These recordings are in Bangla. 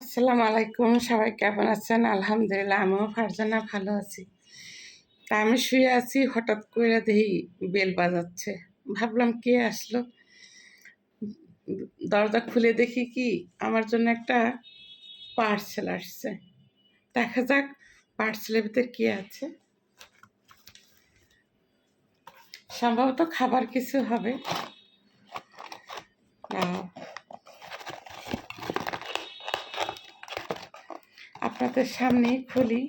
আসসালামু আলাইকুম, সবাই কেমন আছেন? আলহামদুলিল্লাহ, আমিও ফারজানা ভালো আছি। তা আমি শুয়ে আছি, হঠাৎ করে দেখি বেল বাজাচ্ছে। ভাবলাম কে আসলো? দরজা খুলে দেখি কি আমার জন্য একটা পার্সেল আসছে। দেখা যাক, পার্সেলের ভিতরে কি আছে। সম্ভবত খাবার কিছু হবে। আপনাদের সামনেই খুলি।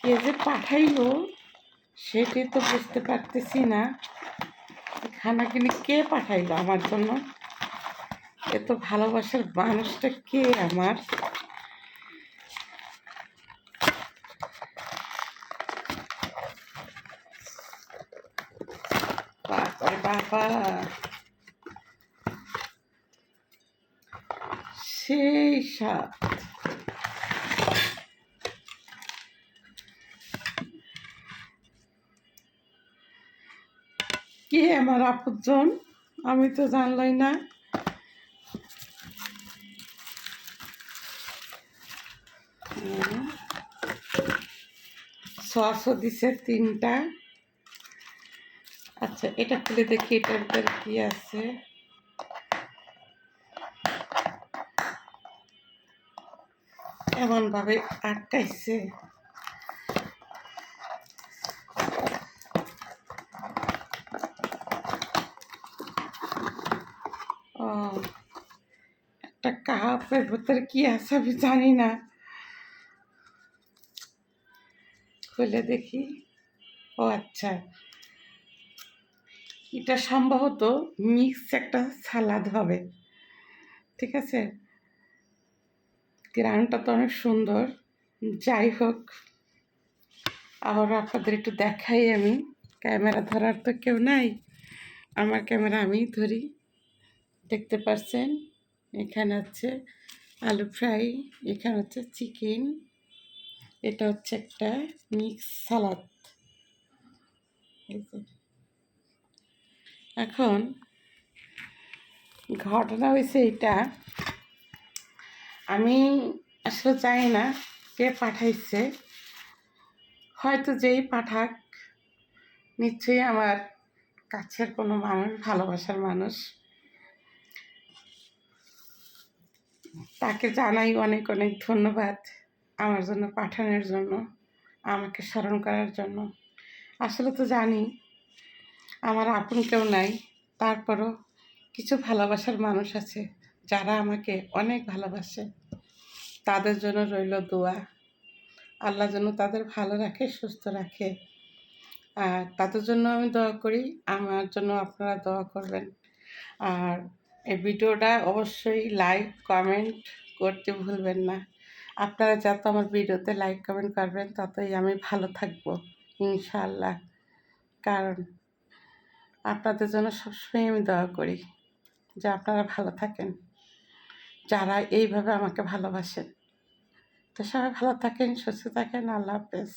কে যে পাঠাইলো, সেটি তো বুঝতে পারতেছি না। খানা কিনে কে পাঠাইলো আমার জন্য? এত ভালোবাসার মানুষটা কে আমার? বাবা। সেই স্বাদ কে আমার আপনজন? আমি তো জানলাই না। সসও দিছে তিনটা। আচ্ছা এটা খুলে দেখি, এটার ভিতরে কি আছে? এমন ভাবে আটকাইছে। ও, একটা কাপের ভিতরে কি আছে আমি জানি না। খুলে দেখি। ও আচ্ছা। এটা সম্ভবত মিক্স একটা সালাদ হবে। ঠিক আছে? গ্রাউন্ডটা তো অনেক সুন্দর। যাই হোক, আবার আপনাদের একটু দেখাই আমি। ক্যামেরা ধরার তো কেউ নাই। আমার ক্যামেরা আমিই ধরি। দেখতে পাচ্ছেন এখানে হচ্ছে আলু ফ্রাই, এখানে হচ্ছে চিকেন। এটা হচ্ছে একটা মিক্স সালাদ। এখন ঘটনা হয়েছে এটা, আমি আসলে জানি না কে পাঠাইছে। হয়তো যেই পাঠাক, নিশ্চয়ই আমার কাছের কোনো মানুষ, ভালোবাসার মানুষ। তাকে জানাই অনেক অনেক ধন্যবাদ। আমার জন্য, পাঠানোর জন্য, আমাকে স্মরণ করার জন্য। আসলে তো জানি, আমার আপন কেউ নাই, তারপরও কিছু ভালোবাসার মানুষ আছে, যারা আমাকে অনেক ভালোবাসে। তাদের জন্য রইল দোয়া। আল্লাহ যেন তাদের ভালো রাখে, সুস্থ রাখে। আর তাদের জন্য আমি দোয়া করি, আমার জন্য আপনারা দোয়া করবেন। আর এই ভিডিওটা অবশ্যই লাইক কমেন্ট করতে ভুলবেন না। আপনারা যত আমার ভিডিওতে লাইক কমেন্ট করবেন, ততই আমি ভালো থাকব ইনশাল্লাহ কারণ আপনাদের জন্য সবসময় আমি দয়া করি যে আপনারা ভালো থাকেন, যারা এইভাবে আমাকে ভালোবাসেন। তো সবাই ভালো থাকেন, সুস্থ থাকেন, আল্লাহ হাফেজ।